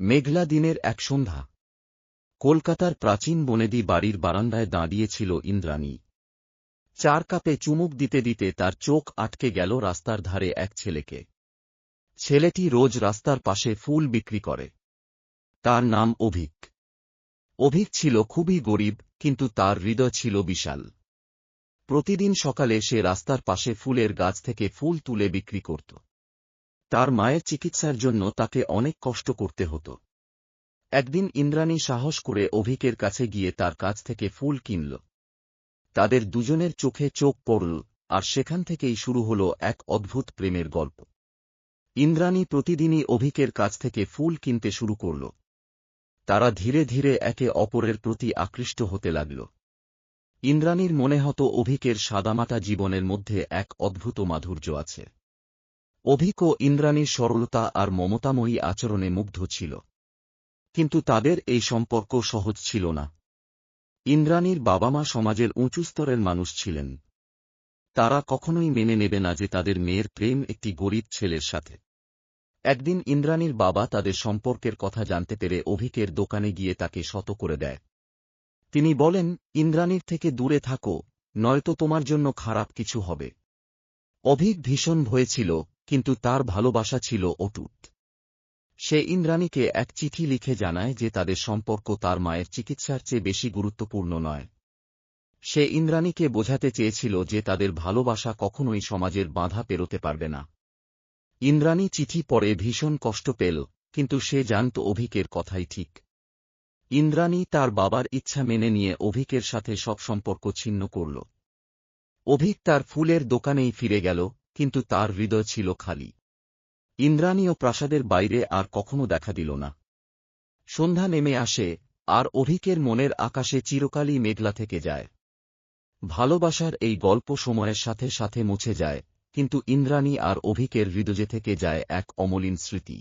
মেঘলা দিনের এক সন্ধ্যা। কলকাতার প্রাচীন বনেদি বাড়ির বারান্দায় দাঁড়িয়েছিল ইন্দ্রাণী। চার কাপে চুমুক দিতে দিতে তার চোখ আটকে গেল রাস্তার ধারে এক ছেলেকে। ছেলেটি রোজ রাস্তার পাশে ফুল বিক্রি করে। তার নাম অভিক। অভিক ছিল খুবই গরিব, কিন্তু তার হৃদয় ছিল বিশাল। প্রতিদিন সকালে সে রাস্তার পাশে ফুলের গাছ থেকে ফুল তুলে বিক্রি করত। তার মায়ের চিকিৎসার জন্য তাকে অনেক কষ্ট করতে হতো। একদিন ইন্দ্রাণী সাহস করে অভিকের কাছে গিয়ে তার কাছ থেকে ফুল কিনল। তাদের দুজনের চোখে চোখ পড়ল, আর সেখান থেকেই শুরু হল এক অদ্ভুত প্রেমের গল্প। ইন্দ্রাণী প্রতিদিনই অভিকের কাছ থেকে ফুল কিনতে শুরু করল। তারা ধীরে ধীরে একে অপরের প্রতি আকৃষ্ট হতে লাগল। ইন্দ্রাণীর মনে হতো অভিকের সাদামাটা জীবনের মধ্যে এক অদ্ভুত মাধুর্য আছে। অভিক ও ইন্দ্রাণীর সরলতা আর মমতাময়ী আচরণে মুগ্ধ ছিল। কিন্তু তাদের এই সম্পর্ক সহজ ছিল না। ইন্দ্রাণীর বাবা মা সমাজের উঁচু স্তরের মানুষ ছিলেন। তারা কখনোই মেনে নেবে না যে তাদের মেয়ের প্রেম একটি গরিব ছেলের সাথে। একদিন ইন্দ্রাণীর বাবা তাদের সম্পর্কের কথা জানতে পেরে অভিকের দোকানে গিয়ে তাকে শত করে দেয়। তিনি বলেন, ইন্দ্রাণীর থেকে দূরে থাকো, নয়তো তোমার জন্য খারাপ কিছু হবে। অভিক ভীষণ ভয়ে ছিল কিন্তু তার ভালোবাসা ছিল অটুট। সে ইন্দ্রাণীকে এক চিঠি লিখে জানায় যে তাদের সম্পর্ক তার মায়ের চিকিৎসার চেয়ে বেশি গুরুত্বপূর্ণ নয়। সে ইন্দ্রাণীকে বোঝাতে চেয়েছিল যে তাদের ভালোবাসা কখনোই সমাজের বাধা পেরোতে পারবে না। ইন্দ্রাণী চিঠি পড়ে ভীষণ কষ্ট পেল, কিন্তু সে জানত অভিকের কথাই ঠিক। ইন্দ্রাণী তার বাবার ইচ্ছা মেনে নিয়ে অভিকের সাথে সব সম্পর্ক ছিন্ন করল। অভিক তার ফুলের দোকানেই ফিরে গেল কিন্তু তার হৃদয় ছিল খালি। ইন্দ্রাণী ও প্রাসাদের বাইরে আর কখনো দেখা দিল না। সন্ধ্যা নেমে আসে, আর অভিকের মনের আকাশে চিরকালই মেঘলা থেকে যায়। ভালোবাসার এই গল্প সময়ের সাথে সাথে মুছে যায়, কিন্তু ইন্দ্রাণী আর অভিকের হৃদয়ে থেকে যায় এক অমলিন স্মৃতি।